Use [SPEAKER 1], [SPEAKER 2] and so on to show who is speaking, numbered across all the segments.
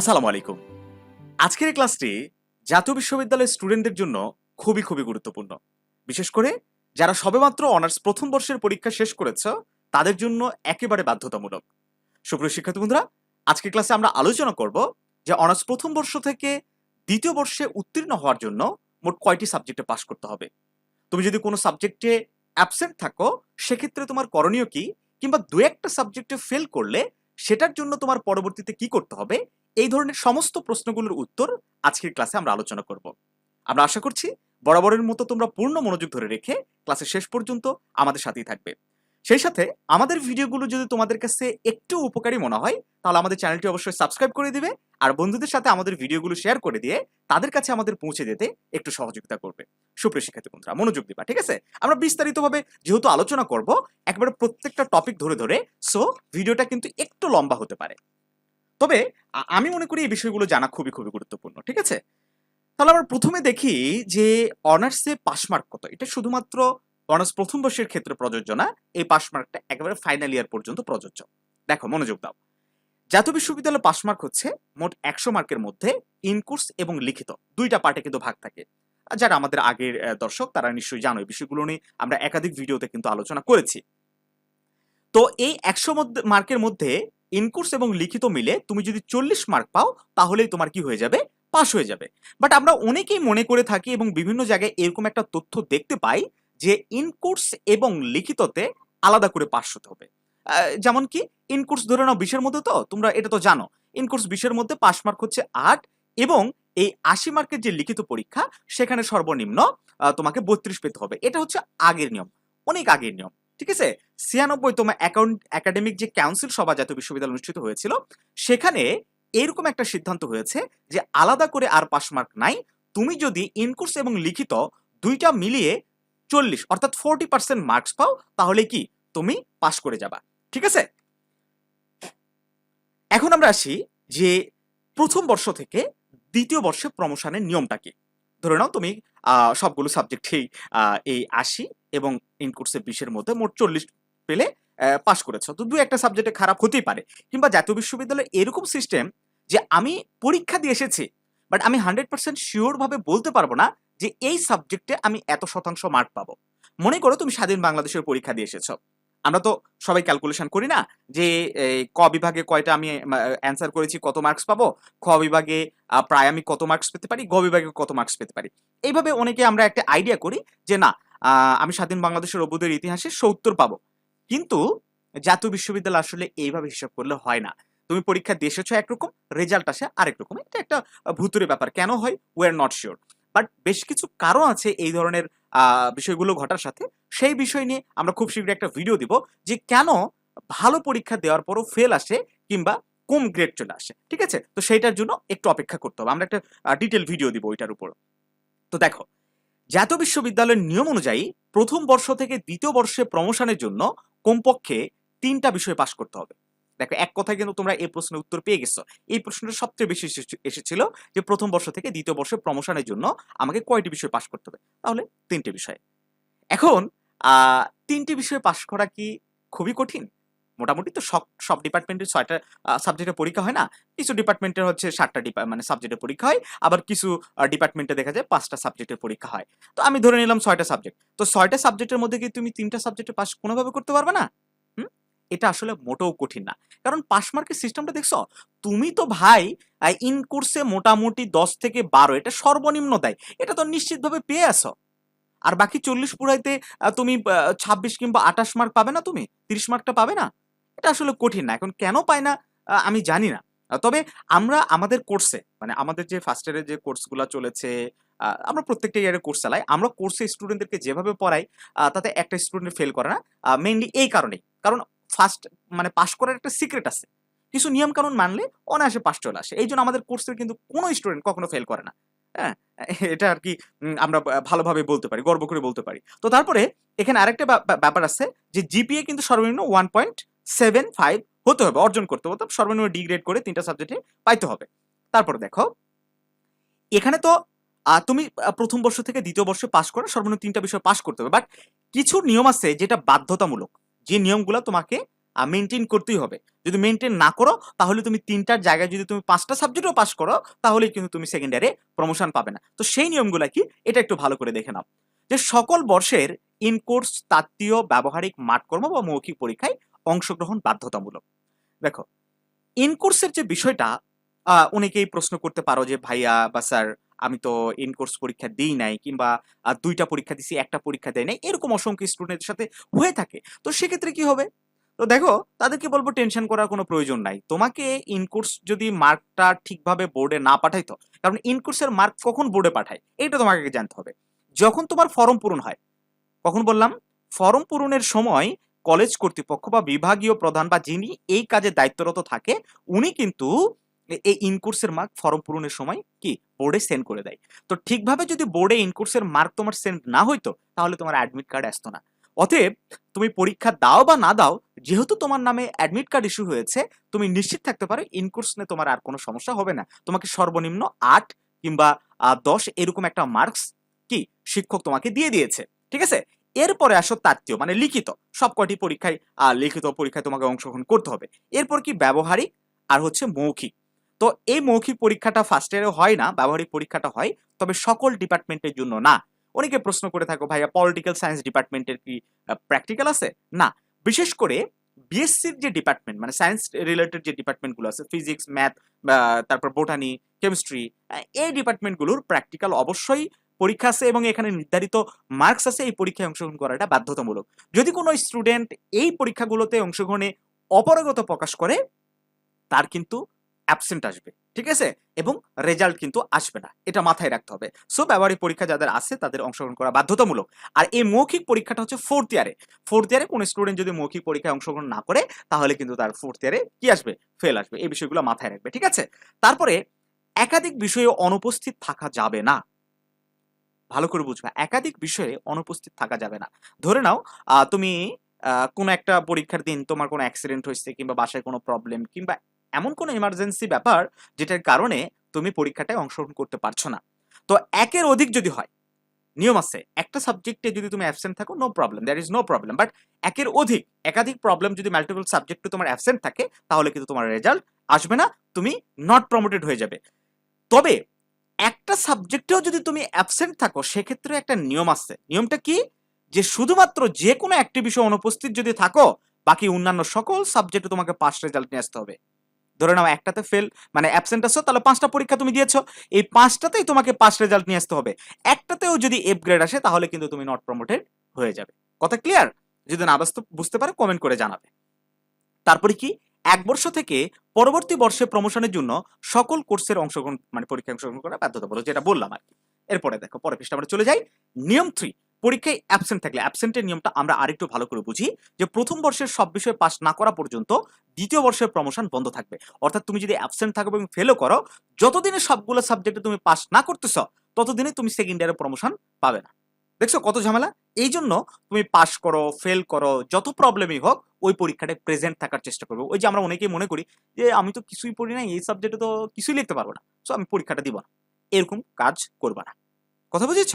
[SPEAKER 1] আসসালামু আলাইকুম আজকের ক্লাসটি জাতীয় বিশ্ববিদ্যালয়ের স্টুডেন্টদের জন্য খুবই খুবই গুরুত্বপূর্ণ। বিশেষ করে যারা সবেমাত্র অনার্স প্রথম বর্ষের পরীক্ষা শেষ করেছ, তাদের জন্য একেবারে বাধ্যতামূলক। সুপ্রিয় শিক্ষার্থী বন্ধুরা, আজকের ক্লাসে আমরা আলোচনা করব যে অনার্স প্রথম বর্ষ থেকে দ্বিতীয় বর্ষে উত্তীর্ণ হওয়ার জন্য মোট কয়টি সাবজেক্টে পাশ করতে হবে। তুমি যদি কোনো সাবজেক্টে অ্যাবসেন্ট থাকো, সেক্ষেত্রে তোমার করণীয় কি? কিংবা দু একটা সাবজেক্টে ফেল করলে, সেটার জন্য তোমার পরবর্তীতে কি করতে হবে? এই ধরনের সমস্ত প্রশ্নগুলোর উত্তর আজকের ক্লাসে আমরা আলোচনা করব। আমরা আশা করছি বরাবরের মতো তোমরা পূর্ণ মনোযোগ ধরে রেখে ক্লাসের শেষ পর্যন্ত আমাদের সাথেই থাকবে। সেই সাথে আমাদের ভিডিওগুলো যদি তোমাদের কাছে একটু উপকারী মনে হয়, তাহলে আমাদের চ্যানেলটি অবশ্যই সাবস্ক্রাইব করে দিবে আর বন্ধুদের সাথে আমাদের ভিডিওগুলো শেয়ার করে দিয়ে তাদের কাছে আমাদের পৌঁছে যেতে একটু সহযোগিতা করবে। সুপ্রিয় শিক্ষার্থী বন্ধুরা, মনোযোগ দিবা, ঠিক আছে? আমরা বিস্তারিতভাবে যেহেতু আলোচনা করব, একবারে প্রত্যেকটা টপিক ধরে ধরে সো ভিডিওটা কিন্তু একটু লম্বা হতে পারে। তবে আমি মনে করি এই বিষয়গুলো জানা খুবই খুবই গুরুত্বপূর্ণ, ঠিক আছে? তাহলে আমরা প্রথমে দেখি যে অনার্সে পাস মার্ক কত। এটা শুধুমাত্র অনার্স প্রথম বর্ষের ক্ষেত্রে প্রযোজ্য না, এই পাস মার্কটা একেবারে ফাইনাল ইয়ার পর্যন্ত প্রযোজ্য। দেখো, মনোযোগ দাও। জাতীয় বিশ্ববিদ্যালয় পাস মার্ক হচ্ছে মোট একশো মার্কের মধ্যে ইনকোর্স এবং লিখিত। দুইটা পার্টে কিন্তু ভাগ থাকে। যারা আমাদের আগের দর্শক, তারা নিশ্চয়ই জানো এই বিষয়গুলো নিয়ে। আমরা একাধিক ভিডিওতে কিন্তু আলোচনা করেছি। তো এই একশো মার্কের মধ্যে ইনকোর্স এবং লিখিত মিলে তুমি যদি চল্লিশ মার্ক পাও, তাহলেই তোমার কি হয়ে যাবে? পাশ হয়ে যাবে। বাট আমরা অনেকেই মনে করে থাকি এবং বিভিন্ন জায়গায় এরকম একটা তথ্য দেখতে পাই যে ইনকোর্স এবং লিখিততে আলাদা করে পাশ হতে হবে। যেমন কি ইনকোর্স ধরে নাও বিশের মধ্যে তো, তোমরা এটা তো জানো। ইনকোর্স বিশের মধ্যে পাস মার্ক হচ্ছে আট এবং এই আশি মার্কের যে লিখিত পরীক্ষা, সেখানে সর্বনিম্ন তোমাকে বত্রিশ পেতে হবে। এটা হচ্ছে আগের নিয়ম, অনেক আগের নিয়ম। ঠিক আছে? ছিয়ানব্বই তোমার অ্যাকাউন্ট একাডেমিক যে কাউন্সিল সভা জাতীয় বিশ্ববিদ্যালয় অনুষ্ঠিত হয়েছিল, সেখানে এরকম একটা সিদ্ধান্ত হয়েছে যে আলাদা করে আর পাস মার্ক নাই, তুমি যদি ইনকোর্স এবং লিখিত দুইটা মিলিয়ে চল্লিশ, অর্থাৎ ফোরটি পার্সেন্ট মার্কস পাও, তাহলে কি? তুমি পাস করে যাবা। ঠিক আছে? এখন আমরা আসি যে প্রথম বর্ষ থেকে দ্বিতীয় বর্ষে প্রমোশনের নিয়মটা কি? ধরে নাও তুমি সবগুলো সাবজেক্টেই এই আশি এবং ইনকোর্সে বিশের মধ্যে মোট চল্লিশ পেলে পাশ করেছ। তো দু একটা সাবজেক্টে খারাপ হতেই পারে। কিংবা জাতীয় বিশ্ববিদ্যালয়ে এরকম সিস্টেম যে আমি পরীক্ষা দিয়ে এসেছি বাট আমি হান্ড্রেড পার্সেন্ট শিওর ভাবে বলতে পারব না যে এই সাবজেক্টে আমি এত শতাংশ মার্ক পাবো। মনে করো তুমি স্বাধীন বাংলাদেশের পরীক্ষা দিয়ে এসেছ। আমরা তো সবাই ক্যালকুলেশন করি না যে ক বিভাগে কয়টা আমি অ্যান্সার করেছি, কত মার্কস পাবো? খ বিভাগে প্রায় আমি কত মার্কস পেতে পারি? গ বিভাগে কত মার্কস পেতে পারি? এইভাবে অনেকে আমরা একটা আইডিয়া করি যে, না আমি স্বাধীন বাংলাদেশের অভ্যুদয়ের ইতিহাসে সত্তর পাবো। কিন্তু জাতীয় বিশ্ববিদ্যালয় আসলে এইভাবে হিসাব করলে হয় না। তুমি পরীক্ষা দিয়ে এসেছ একরকম রেজাল্ট আসে আরেক রকম। এটা একটা ভুতুরে ব্যাপার। কেন হয়? We are not sure but বেশ কিছু কারণ আছে এই ধরনের বিষয়গুলো ঘটার সাথে, সেই বিষয় নিয়ে আমরা খুব শীঘ্রই একটা ভিডিও দিব যে কেন ভালো পরীক্ষা দেওয়ার পরও ফেল আসে কিংবা কম গ্রেড চলে আসে, ঠিক আছে? তো সেইটার জন্য একটু অপেক্ষা করতে হবে। আমরা একটা ডিটেল ভিডিও দিব ওইটার উপর তো দেখো, জাতীয় বিশ্ববিদ্যালয়ের নিয়ম অনুযায়ী প্রথম বর্ষ থেকে দ্বিতীয় বর্ষে প্রমোশনের জন্য কমপক্ষে তিনটা বিষয় পাশ করতে হবে। দেখো, এক কথায় কিন্তু তোমরা এই প্রশ্নের উত্তর পেয়ে গেছো। এই প্রশ্নটা সবচেয়ে বেশি এসেছে- এসেছিল যে প্রথম বর্ষ থেকে দ্বিতীয় বর্ষে প্রমোশনের জন্য আমাকে কয়টি বিষয় পাশ করতে হবে? তাহলে তিনটে বিষয়। এখন তিনটি বিষয় পাশ করা কি খুবই কঠিন? মোটামুটি তো সব সব ডিপার্টমেন্টের ছয়টা সাবজেক্টের পরীক্ষা হয় না? কিছু ডিপার্টমেন্টের হচ্ছে সাতটা মানে সাবজেক্টের পরীক্ষা হয়, আবার কিছু ডিপার্টমেন্টে দেখা যায় পাঁচটা সাবজেক্টের পরীক্ষা হয়। তো আমি ধরে নিলাম ছয়টা সাবজেক্ট তো ছয়টা সাবজেক্টের মধ্যে কি তুমি তিনটা সাবজেক্টে পাস কোনোভাবে করতে পারবে না? এটা আসলে মোটেও কঠিন না। কারণ পাস মার্কের সিস্টেমটা দেখছ? তুমি তো ভাই ইন কোর্সে মোটামুটি দশ থেকে বারো, এটা সর্বনিম্ন দেয়। এটা তো নিশ্চিতভাবে পেয়ে আসো আর বাকি চল্লিশ পুরাইতে তুমি ছাব্বিশ কিংবা আঠাশ মার্ক পাবে না তুমি? তিরিশ মার্কটা পাবে না? এটা আসলে কঠিন না। এখন কেন পায় না আমি জানি না। তবে আমরা আমাদের কোর্সে মানে আমাদের যে ফার্স্ট ইয়ারের যে কোর্সগুলো চলেছে আমরা প্রত্যেকটা ইয়ারে কোর্স চালাই। আমরা কোর্সে স্টুডেন্টদেরকে যেভাবে পড়াই তাতে একটা স্টুডেন্ট ফেল করে না। মেইনলি এই কারণেই। কারণ ফার্স্ট মানে পাশ করার একটা সিক্রেট আছে। কিছু নিয়ম কানুন মানলে অনায়াসে পাশ চলে আসে। এই জন্য আমাদের কোর্সের কিন্তু কোনো স্টুডেন্ট কখনো ফেল করে না। হ্যাঁ? এটা আর কি আমরা ভালোভাবে বলতে পারি, গর্ব করে বলতে পারি। তো তারপরে এখানে আরেকটা ব্যা- ব্যা- ব্যাপার আছে যে জিপিএ কিন্তু সর্বনিম্ন ওয়ান পয়েন্ট সেভেন ফাইভ হতে হবে, অর্জন করতে হবে। সর্বনিম্ন ডিগ্রেড করে তিনটা সাবজেক্টে পাইতে হবে। তারপরে দেখো, এখানে তো তুমি প্রথম বর্ষ থেকে দ্বিতীয় বর্ষে পাশ করে সর্বনিম্ন তিনটা বিষয় পাশ করতে হবে। বাট কিছু নিয়ম আছে যেটা বাধ্যতামূলক। যে নিয়মগুলো তোমাকে মেনটেন করতেই হবে। যদি মেনটেন না করো, তাহলে তুমি তিনটার জায়গায় যদি তুমি পাঁচটা সাবজেক্টও পাস করো তাহলে কিন্তু তুমি সেকেন্ড ইয়ারে প্রমোশন পাবে না। তো সেই নিয়মগুলো কি? এটা একটু ভালো করে দেখে নাও। যে সকল বর্ষের ইনকোর্স তাত্ত্বীয় ব্যবহারিক মাঠকর্ম বা মৌখিক পরীক্ষায় অংশগ্রহণ বাধ্যতামূলক। দেখো ইনকোর্সের যে বিষয়টা অনেকেই প্রশ্ন করতে পারো যে, ভাইয়া বা স্যার আমি তো ইনকোর্স পরীক্ষা দিই নাই কিংবা দুইটা পরীক্ষা দিছি, একটা পরীক্ষা দেয় নাই, এরকম অসংখ্য স্টুডেন্টের সাথে হয়ে থাকে। তো সেক্ষেত্রে কি হবে? তো দেখো, তাদেরকে বলব টেনশন করার কোনো প্রয়োজন নাই। তোমাকে ইনকোর্স যদি মার্কটা ঠিকভাবে বোর্ডে না পাঠাইতো কারণ ইনকোর্সের মার্ক কখন বোর্ডে পাঠায়, এটা তোমাকে জানতে হবে। যখন তোমার ফর্ম পূরণ হয়, কখন বললাম? ফর্ম পূরণের সময় কলেজ কর্তৃপক্ষ বা বিভাগীয় প্রধান বা যিনি এই কাজে দায়িত্বরত থাকে, উনি কিন্তু এই ইনকোর্সের মার্ক ফর্ম পূরণের সময় কি? বোর্ডে সেন্ড করে দেয়। তো ঠিকভাবে যদি বোর্ডে ইনকোর্সের মার্ক তোমার সেন্ড না হইতো, তাহলে তোমার অ্যাডমিট কার্ড আসতো না। অতএব তুমি পরীক্ষা দাও বা না দাও, যেহেতু তোমার নামে অ্যাডমিট কার্ড ইস্যু হয়েছে, তুমি নিশ্চিত থাকতে পারো ইনকোর্স নিয়ে তোমার আর কোনো সমস্যা হবে না। তোমাকে সর্বনিম্ন আট কিংবা দশ এরকম একটা মার্কস কি শিক্ষক তোমাকে দিয়ে দিয়েছে। ঠিক আছে? এরপরে আসো তাত্ত্বীয় মানে লিখিত। সব কয়টি পরীক্ষায় লিখিত পরীক্ষায় তোমাকে অংশগ্রহণ করতে হবে। এরপর কি ব্যবহারিক আর হচ্ছে মৌখিক। তো এই মৌখিক পরীক্ষাটা ফার্স্ট ইয়ারে হয় না, ব্যবহারিক পরীক্ষাটা হয়, তবে সকল ডিপার্টমেন্টের জন্য না। অনেকে প্রশ্ন করে থাকো, ভাইয়া পলিটিক্যাল সায়েন্স ডিপার্টমেন্টের কি প্র্যাকটিক্যাল আছে? না। বিশেষ করে বিএসসির যে ডিপার্টমেন্ট মানে সায়েন্স রিলেটেড যে ডিপার্টমেন্টগুলো আছে ফিজিক্স ম্যাথ তারপর বোটানি কেমিস্ট্রি এই ডিপার্টমেন্টগুলোর প্র্যাকটিক্যাল অবশ্যই পরীক্ষা আছে এবং এখানে নির্ধারিত মার্কস আছে, এই পরীক্ষায় অংশগ্রহণ করাটা বাধ্যতামূলক। যদি কোনো স্টুডেন্ট এই পরীক্ষাগুলোতে অংশগ্রহণে অপারগতা প্রকাশ করে, তার কিন্তু অ্যাবসেন্ট আসবে, ঠিক আছে? এবং রেজাল্ট কিন্তু আসবে না, এটা মাথায় রাখতে হবে। সো ব্যবহারিক পরীক্ষা যাদের আছে, তাদের অংশগ্রহণ করা বাধ্যতামূলক। আর এই মৌখিক পরীক্ষাটা হচ্ছে ফোর্থ ইয়ারে ফোর্থ ইয়ারে কোনো স্টুডেন্ট যদি মৌখিক পরীক্ষায় অংশগ্রহণ না করে, তাহলে কিন্তু তার ফোর্থ ইয়ারে কি আসবে? ফেল আসবে। এই বিষয়গুলো মাথায় রাখবে, ঠিক আছে? তারপরে, একাধিক বিষয়ে অনুপস্থিত থাকা যাবে না। ভালো করে বুঝবা, একাধিক বিষয়ে অনুপস্থিত থাকা যাবে না। ধরে নাও তুমি কোনো একটা পরীক্ষার দিন তোমার কোনো অ্যাক্সিডেন্ট হয়েছে কিংবা বাসায় কোনো প্রবলেম কিংবা এমন কোনো ইমার্জেন্সি ব্যাপার যেটার কারণে তুমি পরীক্ষাটায় অংশগ্রহণ করতে পারছ না। তো একের অধিক যদি হয়, নিয়ম আছে, একটা সাবজেক্টে যদি তুমি অ্যাবসেন্ট থাকো no problem there is no problem but একের অধিক, একাধিক প্রবলেম যদি মাল্টিপল সাবজেক্টে তোমার অ্যাবসেন্ট থাকে, তাহলে কিন্তু তোমার রেজাল্ট আসবে না, তুমি নট প্রমোটেড হয়ে যাবে। তবে একটা সাবজেক্টেও যদি তুমি অ্যাবসেন্ট থাকো সেক্ষেত্রে একটা নিয়ম আছে। নিয়মটা কি? যে শুধুমাত্র যে কোনো একটি বিষয় অনুপস্থিত যদি থাকো, বাকি অন্যান্য সকল সাবজেক্টে তোমাকে পাস রেজাল্ট নিয়ে আসতে হবে। ধরে নাও একটাতে ফেল মানে অ্যাবসেন্ট আছো তাহলে পাঁচটা পরীক্ষা তুমি দিয়েছ। এই পাঁচটাতেই তোমাকে পাস রেজাল্ট নিয়ে আসতে হবে। একটাতেও যদি এফ গ্রেড আসে, তাহলে কিন্তু তুমি নট প্রমোটেড হয়ে যাবে। কথা ক্লিয়ার যদি না বুঝতে পারে কমেন্ট করে জানাবে। তারপরে কি? এক বর্ষ থেকে পরবর্তী বর্ষে প্রমোশনের জন্য সকল কোর্সের অংশগ্রহণ মানে পরীক্ষা অংশগ্রহণ করা বাধ্যতামূলক, যেটা বললাম আর কি। এরপরে দেখো পরে পৃষ্ঠা আমরা চলে যাই। নিয়ম থ্রি পরীক্ষায় অ্যাবসেন্ট থাকলে অ্যাবসেন্টের নিয়মটা আমরা আরেকটু ভালো করে বুঝি যে প্রথম বর্ষের সব বিষয়ে পাস না করা পর্যন্ত দ্বিতীয় বর্ষের প্রমোশন বন্ধ থাকবে। অর্থাৎ তুমি যদি অ্যাবসেন্ট থাকো এবং ফেলও করো, যতদিনে সবগুলো সাবজেক্টে তুমি পাস না করতেছ, ততদিনে তুমি সেকেন্ড ইয়ারে প্রমোশন পাবে না। দেখছ কত ঝামেলা? এই জন্য তুমি পাস করো ফেল করো, যত প্রবলেমই হোক, ওই পরীক্ষাটায় প্রেজেন্ট থাকার চেষ্টা করবে। ওই যে আমরা অনেকেই মনে করি যে, আমি তো কিছুই পড়ি না এই সাবজেক্টে তো কিছুই লিখতে পারব না। সো আমি পরীক্ষাটা দিব না। এরকম কাজ করবা না। কথা বুঝেছ?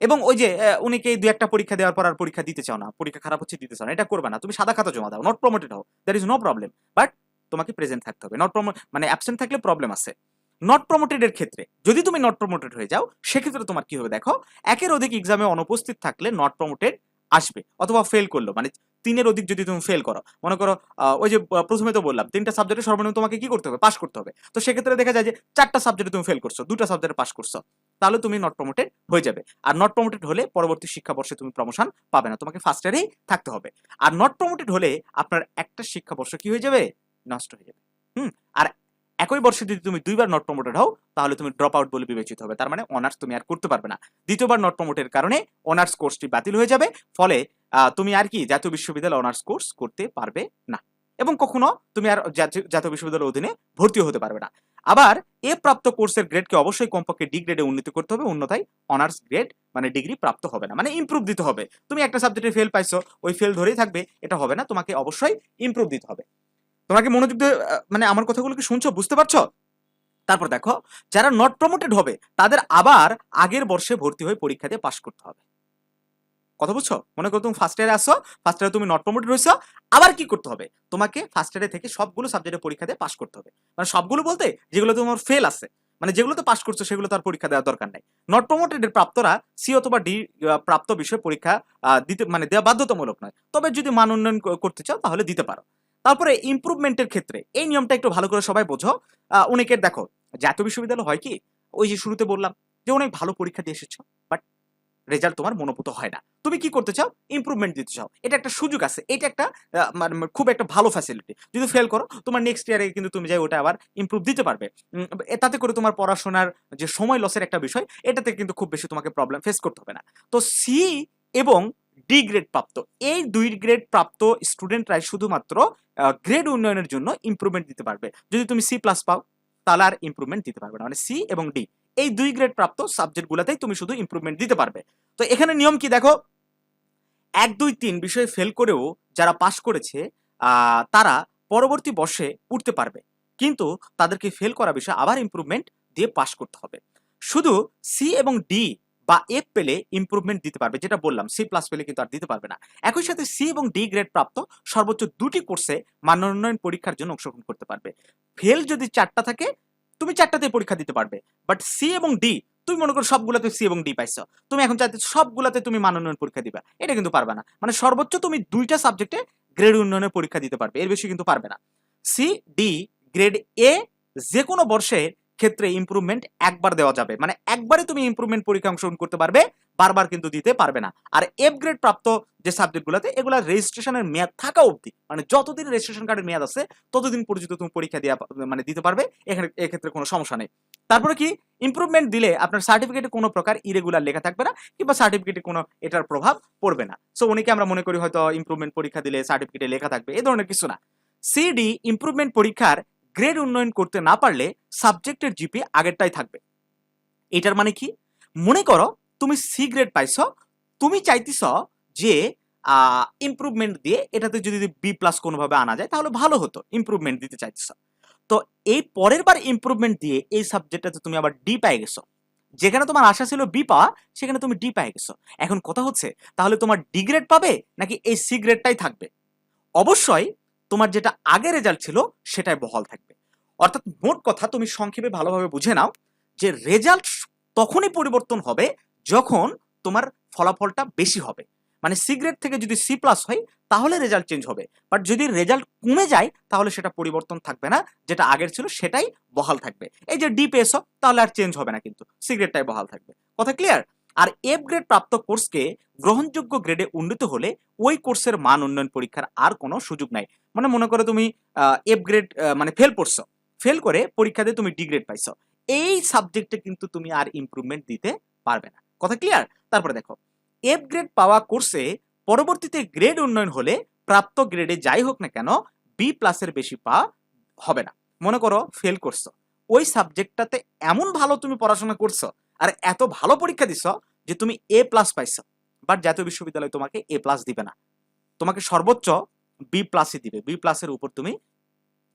[SPEAKER 1] এবং ওই যে অনেকে দুই একটা পরীক্ষা দেওয়ার পর আর পরীক্ষা দিতে চাও না। পরীক্ষা খারাপ হচ্ছে, দিতে চাও না। এটা করবে না। তুমি সাদা খাতা জমা দাও। নট প্রমোটেড হও। There is no problem but তোমাকে প্রেজেন্ট থাকতে হবে। নট প্রমো মানে অ্যাবসেন্ট থাকলে প্রবলেম আছে। নট প্রমোটেড এর ক্ষেত্রে, যদি তুমি নট প্রমোটেড হয়ে যাও, সেক্ষেত্রে তোমার কি হবে দেখো? একের অধিক এক্সামে অনুপস্থিত থাকলে নট প্রমোটেড আসবে। অথবা ফেল করল। মানে তিনের অধিক যদি তুমি ফেল করো। মনে করো ওই যে প্রথমে তো বললাম, তিনটা সাবজেক্টে সর্বনিম্ন তোমাকে কি করতে হবে? পাস করতে হবে। তো সেক্ষেত্রে দেখা যায় যে, চারটা সাবজেক্টে তুমি ফেল করছ, দুটা সাবজেক্টে পাস করছ। তাহলে তুমি নট প্রমোটেড হয়ে যাবে। আর নট প্রমোটেড হলে পরবর্তী শিক্ষাবর্ষে তুমি প্রমোশন পাবে না। তোমাকে ফার্স্ট ইয়ারেই থাকতে হবে। আর নট প্রমোটেড হলে আপনার একটা শিক্ষাবর্ষ কি হয়ে যাবে? নষ্ট হয়ে যাবে। হুম? আর একই বর্ষে যদি তুমি দুইবার নট প্রমোটেড হও, তাহলে তুমি ড্রপ আউট বলে বিবেচিত হবে। তার মানে অনার্স তুমি আর করতে পারবে না। দ্বিতীয়বার নট প্রমোটের কারণে অনার্স কোর্সটি বাতিল হয়ে যাবে। ফলে তুমি আর কি জাতীয় বিশ্ববিদ্যালয়ে অনার্স কোর্স করতে পারবে না। এবং কখনো তুমি আর জাতীয় বিশ্ববিদ্যালয়ের অধীনে ভর্তিও হতে পারবে না। আবার এ প্রাপ্ত কোর্সের গ্রেডকে অবশ্যই কমপক্ষে ডি গ্রেডে উন্নতি করতে হবে, অন্যথায় অনার্স গ্রেড মানে ডিগ্রি প্রাপ্ত হবে না মানে ইমপ্রুভ দিতে হবে। তুমি একটা সাবজেক্টে ফেল পাইছো, ওই ফেল ধরেই থাকবে, এটা হবে না, তোমাকে অবশ্যই ইমপ্রুভ দিতে হবে। তোমাকে মনোযোগ দিয়ে মানে আমার কথাগুলো কি শুনছো, বুঝতে পারছ? তারপর দেখো, যারা নট প্রমোটেড হবে, তাদের আবার আগের বর্ষে ভর্তি হয়ে পরীক্ষা দিয়ে পাশ করতে হবে। কথা বুঝছ? মনে করো তুমি ফার্স্ট ইয়ারে আসো ফার্স্ট ইয়ারে তুমি নট প্রমোটেড হয়েছো আবার কি করতে হবে? তোমাকে ফার্স্ট ইয়ারে থেকে সবগুলো সাবজেক্টে পরীক্ষা দিয়ে পাস করতে হবে। মানে সবগুলো বলতে যেগুলো তোমার ফেল আছে মানে যেগুলো তো পাস করছ সেগুলো তো আর পরীক্ষা দেওয়ার দরকার নাই। নট প্রমোটেড প্রাপ্তরা সি অথবা ডি প্রাপ্ত বিষয় পরীক্ষা দিতে মানে দেওয়া বাধ্যতামূলক নয়। তবে যদি মান উন্নয়ন করতে চাও তাহলে দিতে পারো। তারপরে ইমপ্রুভমেন্টের ক্ষেত্রে এই নিয়মটা একটু ভালো করে সবাই বোঝো। অনেকের দেখো জাতীয় বিশ্ববিদ্যালয় হয় কি? ওই যে শুরুতে বললাম যে অনেক ভালো পরীক্ষা দিয়ে এসেছ বাট রেজাল্ট তোমার মনোভূত হয় না। তুমি কি করতে চাও? ইমপ্রুভমেন্ট দিতে চাও। এটা একটা সুযোগ আছে। এটা একটা মানে খুব একটা ভালো ফ্যাসিলিটি যদি ফেল করো, তোমার নেক্সট ইয়ারে কিন্তু তুমি যাই ওটা আবার ইমপ্রুভ দিতে পারবে। তাতে করে তোমার পড়াশোনার যে সময় লসের একটা বিষয় এটাতে কিন্তু খুব বেশি তোমাকে প্রবলেম ফেস করতে হবে না। তো সি এবং ডি গ্রেড প্রাপ্ত। এই দুই গ্রেড প্রাপ্ত স্টুডেন্টরাই শুধুমাত্র গ্রেড উন্নয়নের জন্য ইমপ্রুভমেন্ট দিতে পারবে। যদি তুমি সি প্লাস পাও, তাহলে আর ইমপ্রুভমেন্ট দিতে পারবে না। মানে সি এবং ডি এই দুই গ্রেড প্রাপ্ত সাবজেক্ট সাবজেক্টগুলোতেই তুমি শুধু ইমপ্রুভমেন্ট দিতে পারবে। তো এখানে নিয়ম কি দেখো? এক, দুই, তিন বিষয়ে ফেল করেও যারা পাশ করেছে তারা পরবর্তী বর্ষে উঠতে পারবে। কিন্তু তাদেরকে ফেল করা বিষয়ে আবার ইমপ্রুভমেন্ট দিয়ে পাশ করতে হবে। শুধু সি এবং ডি বা এফ পেলে ইমপ্রুভমেন্ট দিতে পারবে, যেটা বললাম সি প্লাস পেলে কিন্তু আর দিতে পারবে না। একই সাথে সি এবং ডি গ্রেড প্রাপ্ত সর্বোচ্চ দুটি কোর্সে মানোন্নয়ন পরীক্ষার জন্য অংশগ্রহণ করতে পারবে। ফেল যদি চারটা থাকে তুমি চারটাতে পরীক্ষা দিতে পারবে। বাট সি এবং ডি তুমি মনে করো সবগুলোতে সি এবং ডি পাইছো। তুমি এখন চাইতে সবগুলাতে তুমি মান উন্নয়ন পরীক্ষা দিবা। এটা কিন্তু পারবে না। মানে সর্বোচ্চ তুমি দুইটা সাবজেক্টে গ্রেড উন্নয়নের পরীক্ষা দিতে পারবে। এর বেশি কিন্তু পারবে না। সি ডি গ্রেড এ যে কোনো বর্ষের ক্ষেত্রে ইমপ্রুভমেন্ট একবার দেওয়া যাবে। মানে একবারে তুমি ইমপ্রুভমেন্ট পরীক্ষা অংশগ্রহণ করতে পারবে, বারবার কিন্তু দিতে পারবে না। আর এফ গ্রেড প্রাপ্ত যে সাবজেক্টগুলোতে এগুলা রেজিস্ট্রেশনের মেয়াদ থাকা অবধি মানে যতদিন রেজিস্ট্রেশন কার্ডের মেয়াদ আছে, ততদিন পর্যন্ত তুমি পরীক্ষা দেওয়া মানে দিতে পারবে, এখানে, এক্ষেত্রে কোনো সমস্যা নেই। তারপরে কি? ইমপ্রুভমেন্ট দিলে আপনার সার্টিফিকেটে কোনো প্রকার ইরেগুলার লেখা থাকবে না, কিংবা সার্টিফিকেটে কোনো এটার প্রভাব পড়বে না। সো অনেকে আমরা মনে করি হয়তো ইম্প্রুভমেন্ট পরীক্ষা দিলে সার্টিফিকেটে লেখা থাকবে এই ধরনের কিছু না। সিডি ইমপ্রুভমেন্ট পরীক্ষার গ্রেড উন্নয়ন করতে না পারলে সাবজেক্টের জিপি আগেরটাই থাকবে। এটার মানে কি? মনে করো তুমি সি গ্রেড পাইছ, তুমি চাইতেছ যে ইমপ্রুভমেন্ট দিয়ে এটাতে যদি বি প্লাস কোনোভাবে আনা যায়, তাহলে ভালো হতো ইমপ্রুভমেন্ট দিতে চাইতেছ। তো এই পরের বার ইমপ্রুভমেন্ট দিয়ে এই সাবজেক্টটাতে তুমি আবার ডি পাই গেছো। যেখানে তোমার আশা ছিল বি পাওয়া, সেখানে তুমি ডি পাই গেছো। এখন কথা হচ্ছে, তাহলে তোমার ডি গ্রেড পাবে নাকি এই সি গ্রেডটাই থাকবে? অবশ্যই তোমার যেটা আগে রেজাল্ট ছিল সেটাই বহাল থাকবে। অর্থাৎ মোট কথা তুমি সংক্ষেপে ভালোভাবে বুঝে নাও যে রেজাল্ট তখনই পরিবর্তন হবে যখন তোমার ফলাফলটা বেশি হবে। মানে সি গ্রেড থেকে যদি সি প্লাস হয়, তাহলে রেজাল্ট চেঞ্জ হবে। বাট যদি রেজাল্ট কমে যায়, তাহলে সেটা পরিবর্তন থাকবে না। যেটা আগের ছিল, সেটাই বহাল থাকবে। এই যে ডি পেয়েছ তাহলে আর চেঞ্জ হবে না কিন্তু। সি গ্রেডটাই বহাল থাকবে। কথা ক্লিয়ার আর এফ গ্রেড প্রাপ্ত কোর্সকে গ্রহণযোগ্য গ্রেডে উন্নীত হলে ওই কোর্সের মান উন্নয়ন পরীক্ষার আর কোনো সুযোগ নাই। মানে মনে করো তুমি এফ গ্রেড মানে ফেল করছ ফেল করে পরীক্ষা দিয়ে তুমি ডি গ্রেড পাইছো। এই সাবজেক্টে কিন্তু তুমি আর ইমপ্রুভমেন্ট দিতে পারবে না। কথা ক্লিয়ার তারপরে দেখো এফ গ্রেড পাওয়া কোর্সে পরবর্তীতে গ্রেড উন্নয়ন হলে প্রাপ্ত গ্রেডে যাই হোক না কেন বি প্লাসের বেশি পাওয়া হবে না। মনে করো ফেল করছ। ওই সাবজেক্টটাতে এমন ভালো তুমি পড়াশোনা করছ আর, এত ভালো পরীক্ষা দিছো যে তুমি এ প্লাস পাইছো। বাট জাতীয় বিশ্ববিদ্যালয় তোমাকে এ প্লাস দিবে না। তোমাকে সর্বোচ্চ বি প্লাসই দিবে। বি প্লাসের উপর তুমি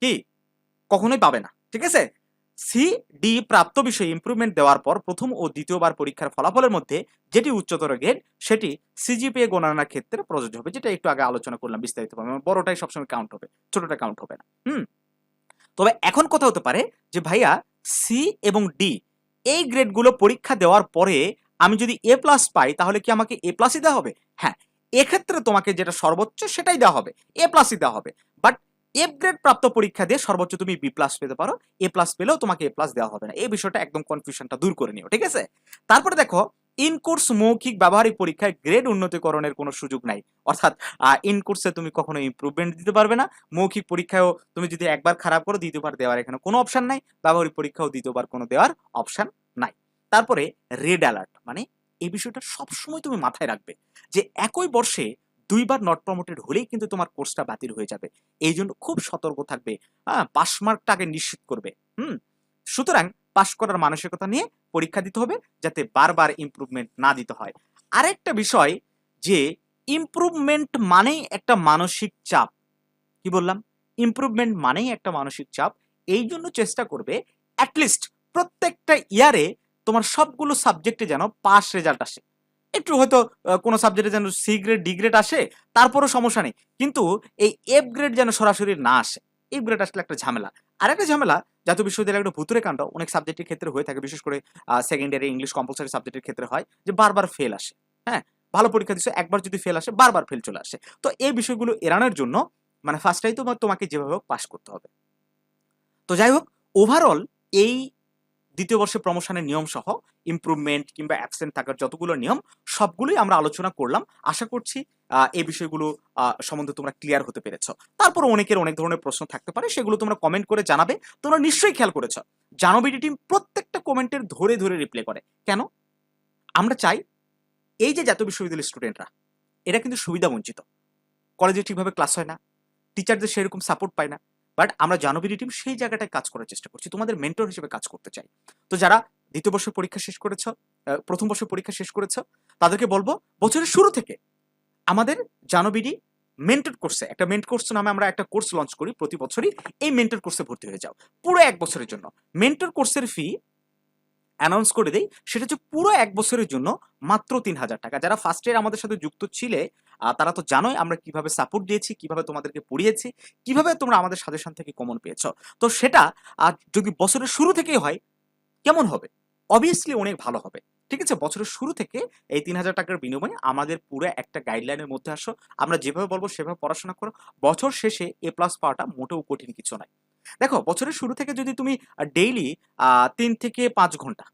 [SPEAKER 1] কি? কখনোই পাবে না। ঠিক আছে? সি ডি প্রাপ্ত বিষয়ে ইমপ্রুভমেন্ট দেওয়ার পর প্রথম ও দ্বিতীয়বার পরীক্ষার ফলাফলের মধ্যে যেটি উচ্চতর গ্রেড সেটি সিজিপিএ গণনার ক্ষেত্রে প্রযোজ্য হবে, যেটা একটু আগে আলোচনা করলাম বিস্তারিত বড়টাই সবসময় কাউন্ট হবে, ছোটটা কাউন্ট হবে না। হুম? তবে এখন কথা হতে পারে যে ভাইয়া সি এবং ডি এই গ্রেডগুলো পরীক্ষা দেওয়ার পরে আমি যদি এ প্লাস পাই, তাহলে কি আমাকে এ প্লাসই দেওয়া হবে? হ্যাঁ এক্ষেত্রে তোমাকে যেটা সর্বোচ্চ সেটাই দেওয়া হবে। এ প্লাসই দেওয়া হবে। বাট এফ গ্রেড প্রাপ্ত পরীক্ষা দিয়ে সর্বোচ্চ তুমি বি প্লাস পেতে পারো। এ প্লাস পেলেও তোমাকে এ প্লাস দেওয়া হবে না। এই বিষয়টা একদম কনফিউশনটা দূর করে নিও, ঠিক আছে? তারপরে দেখো ইনকোর্স মৌখিক ব্যবহারিক পরীক্ষায় গ্রেড উন্নতিকরণের কোনো সুযোগ নাই। অর্থাৎ ইনকোর্সে তুমি কখনো ইমপ্রুভমেন্ট দিতে পারবে না। মৌখিক পরীক্ষায়ও তুমি যদি একবার খারাপ করো, দ্বিতীয়বার দেওয়ার এখানে কোনো অপশন নাই। ব্যবহারিক পরীক্ষাও দ্বিতীয়বার কোনো দেওয়ার অপশন তারপরে রেড অ্যালার্ট মানে এই বিষয়টা সবসময় তুমি মাথায় রাখবে যে একই বর্ষে দুইবার নট প্রমোটেড হলেই কিন্তু তোমার কোর্সটা বাতিল হয়ে যাবে। এই জন্য খুব সতর্ক থাকবে। হ্যাঁ পাস মার্কটাকে নিশ্চিত করবে। হুম? সুতরাং পাশ করার মানসিকতা নিয়ে পরীক্ষা দিতে হবে যাতে বারবার ইমপ্রুভমেন্ট না দিতে হয়। আরেকটা বিষয় যে ইমপ্রুভমেন্ট মানেই একটা মানসিক চাপ। কি বললাম? ইমপ্রুভমেন্ট মানেই একটা মানসিক চাপ। এই জন্য চেষ্টা করবে অ্যাটলিস্ট প্রত্যেকটা ইয়ারে তোমার সবগুলো সাবজেক্টে যেন পাস রেজাল্ট আসে। একটু হয়তো কোনো সাবজেক্টে যেন সি গ্রেড ডি গ্রেড আসে, তারপরও সমস্যা নেই। কিন্তু এই এফ গ্রেড যেন সরাসরি না আসে এফ গ্রেড আসলে একটা ঝামেলা। আর একটা ঝামেলা, জাতীয় বিশ্ববিদ্যালয়ের একটা ভুতুরে কাণ্ড অনেক সাবজেক্টের ক্ষেত্রে হয়ে থাকে, বিশেষ করে সেকেন্ড ইয়ারে ইংলিশ কম্পালসারি সাবজেক্টের ক্ষেত্রে হয়, যে বারবার ফেল আসে হ্যাঁ? ভালো পরীক্ষা দিচ্ছে একবার যদি ফেল আসে, বারবার ফেল চলে আসে। তো এই বিষয়গুলো এড়ানোর জন্য মানে ফার্স্টটাই তোমার তোমাকে যেভাবে হোক পাস করতে হবে। তো যাই হোক ওভারঅল এই দ্বিতীয় বর্ষে প্রমোশনের নিয়ম সহ ইমপ্রুভমেন্ট কিংবা অ্যাবসেন্ট থাকার যতগুলো নিয়ম, সবগুলোই আমরা আলোচনা করলাম। আশা করছি এই বিষয়গুলো সম্বন্ধে তোমরা ক্লিয়ার হতে পেরেছ। তারপর অনেকের অনেক ধরনের প্রশ্ন থাকতে পারে, সেগুলো তোমরা কমেন্ট করে জানাবে। তোমরা নিশ্চয়ই খেয়াল করেছ জানোবিডি টিম প্রত্যেকটা কমেন্টের ধরে ধরে রিপ্লাই করে। কেন? আমরা চাই, এই যে জাতীয় বিশ্ববিদ্যালয়ের স্টুডেন্টরা এরা কিন্তু সুবিধা বঞ্চিত। কলেজে ঠিকভাবে ক্লাস হয় না টিচারদের সেরকম সাপোর্ট পায় না। বাট আমরা জানবিডি টিম সেই জায়গাটায় কাজ করার চেষ্টা করছি। তোমাদের মেন্টর হিসেবে কাজ করতে চাই। তো যারা দ্বিতীয় বর্ষের পরীক্ষা শেষ করেছ প্রথম বর্ষের পরীক্ষা শেষ করেছ, তাদেরকে বলব বছরের শুরু থেকে আমাদের জানবিডি মেন্টর কোর্সে একটা মেন্ট কোর্স নামে আমরা একটা কোর্স লঞ্চ করি প্রতি বছরই, এই মেন্টর কোর্সে ভর্তি হয়ে যাও। পুরো এক বছরের জন্য। মেন্টর কোর্সের ফি অ্যানাউন্স করে দেই, সেটা হচ্ছে পুরো এক বছরের জন্য মাত্র তিন হাজার টাকা। যারা ফার্স্ট ইয়ার আমাদের সাথে যুক্ত ছিলে তারা তো জানোই আমরা কীভাবে সাপোর্ট দিয়েছি, কীভাবে তোমাদেরকে পড়িয়েছি, কীভাবে তোমরা আমাদের সাজেশন থেকে কমন পেয়েছ। তো সেটা আর যদি বছরের শুরু থেকেই হয়, কেমন হবে? অবভিয়াসলি অনেক ভালো হবে। ঠিক আছে? বছরের শুরু থেকে এই তিন হাজার টাকার বিনিময়ে আমাদের পুরো একটা গাইডলাইনের মধ্যে আসো। আমরা যেভাবে বলব সেভাবে পড়াশোনা করো। বছর শেষে এ প্লাস পাওয়াটা মোটেও কঠিন কিছু নয়। দেখো, বছরের শুরু থেকে যদি তুমি ডেইলি তিন থেকে পাঁচ ঘণ্টা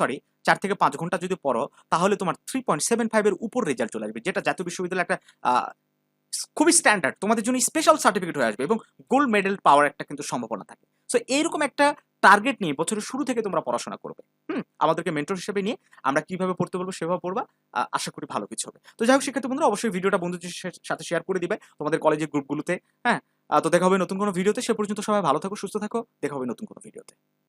[SPEAKER 1] সরি চার থেকে পাঁচ ঘণ্টা যদি পড়ো, তাহলে তোমার থ্রি পয়েন্ট সেভেন ফাইভের উপর রেজাল্ট চলে আসবে, যেটা জাতীয় বিশ্ববিদ্যালয় একটা খুবই স্ট্যান্ডার্ড তোমাদের জন্য স্পেশাল সার্টিফিকেট হয়ে আসবে এবং গোল্ড মেডেল পাওয়ার একটা কিন্তু সম্ভাবনা থাকে। সো এইরকম একটা টার্গেট নিয়ে বছরের শুরু থেকে তোমরা পড়াশোনা করবে। হুম? আমাদেরকে মেন্টর হিসেবে নিয়ে আমরা কীভাবে পড়তে বলব সেভাবে পড়বা। আশা করি ভালো কিছু হবে। তো যাই হোক শিক্ষার্থী বন্ধুরা অবশ্যই ভিডিওটা বন্ধুদের সাথে শেয়ার করে দিবে। তোমাদের কলেজের গ্রুপগুলোতে হ্যাঁ? তো দেখা হবে নতুন কোনো ভিডিওতে সে পর্যন্ত সবাই ভালো থাকো, সুস্থ থাকো। দেখা হবে নতুন কোনো ভিডিওতে